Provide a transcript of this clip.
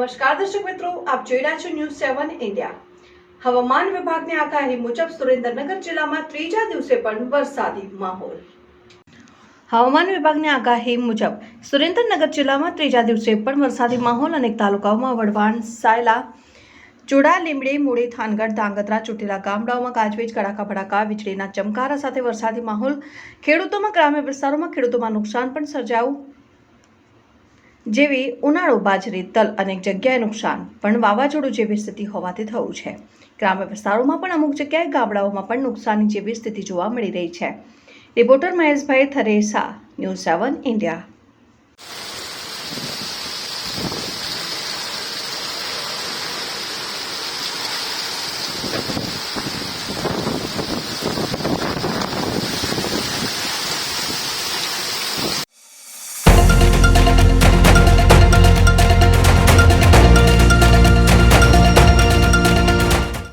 નમસ્કાર દર્શક મિત્રો, આપ જોઈ રહ્યા છો ન્યૂઝ સેવન ઇન્ડિયા હવામાન વિભાગની આગાહી મુજબ સુરેન્દ્રનગર જિલ્લામાં ત્રીજા દિવસે પણ વરસાદી માહોલ. હવામાન વિભાગની આગાહી મુજબ સુરેન્દ્રનગર જિલ્લામાં ત્રીજા દિવસે પણ વરસાદી માહોલ અનેક તાલુકાઓમાં વડવાણ સાયલા, ચુડા લીમડી મૂળી, થાનગઢ, ધાંગધ્રા, ચૂંટેલા ગામડાઓમાં ગાજવીજ, કડાકા ભડાકા, વીજળીના ચમકારા સાથે વરસાદી માહોલ ખેડૂતોમાં ગ્રામ્ય વિસ્તારોમાં ખેડૂતોમાં નુકસાન પણ સર્જાયું. જેવી ઉનાળો બાજરી, તલ અનેક જગ્યાએ નુકસાન પણ વાવાઝોડું જેવી સ્થિતિ હોવાથી થયું છે. ગ્રામ્ય વિસ્તારોમાં પણ અમુક જગ્યાએ ગામડાઓમાં પણ નુકસાની જેવી સ્થિતિ જોવા મળી રહી છે. Reporter Maheshbhai Tharesa, news seven, India.